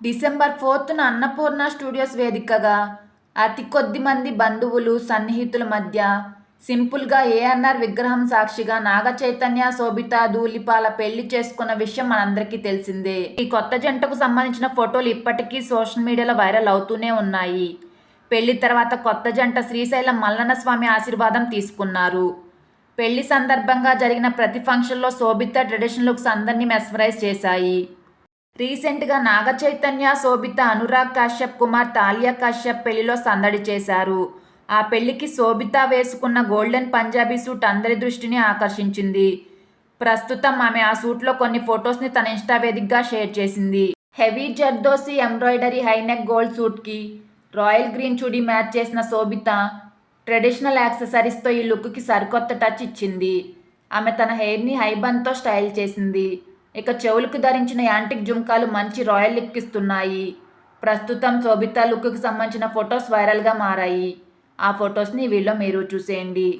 December ఫోర్త్న Annapurna studios వేదికగా అతి కొద్ది మంది బంధువులు సన్నిహితుల మధ్య సింపుల్గా ఏఎన్ఆర్ విగ్రహం సాక్షిగా నాగ చైతన్య శోభిత ధూళిపాల పెళ్ళి చేసుకున్న విషయం మనందరికీ తెలిసిందే. ఈ కొత్త జంటకు సంబంధించిన ఫోటోలు ఇప్పటికీ సోషల్ మీడియాలో వైరల్ అవుతూనే ఉన్నాయి. పెళ్ళి తర్వాత కొత్త జంట శ్రీశైలం మల్లన్న స్వామి ఆశీర్వాదం తీసుకున్నారు. పెళ్ళి సందర్భంగా జరిగిన ప్రతి ఫంక్షన్లో శోభిత ట్రెడిషన్ లుక్స్ అందరినీ మెస్మరైజ్ చేశాయి. రీసెంట్గా నాగ చైతన్య శోభిత అనురాగ్ కాశ్యప్ కుమార్ తాలియా కశ్యప్ పెళ్ళిలో సందడి చేశారు. ఆ పెళ్ళికి శోభిత వేసుకున్న గోల్డెన్ పంజాబీ సూట్ అందరి దృష్టిని ఆకర్షించింది. ప్రస్తుతం ఆమె ఆ సూట్లో కొన్ని ఫొటోస్ని తన ఇన్స్టా వేదికగా షేర్ చేసింది. Heavy zardozi embroidery high neck gold సూట్కి royal green చుడీ మ్యాచ్ చేసిన శోభిత ట్రెడిషనల్ యాక్సెసరీస్తో ఈ లుక్కి సరికొత్త టచ్ ఇచ్చింది. ఆమె తన హెయిర్ని హైబన్తో స్టైల్ చేసింది. ఇక చెవులకు ధరించిన యాంటిక్ జుంకాలు మంచి రాయల్ లుక్ ఇస్తున్నాయి. ప్రస్తుతం శోభిత లుక్కి సంబంధించిన ఫొటోస్ వైరల్గా మారాయి. ఆ ఫొటోస్ని వీళ్ళు మీరు చూసేయండి.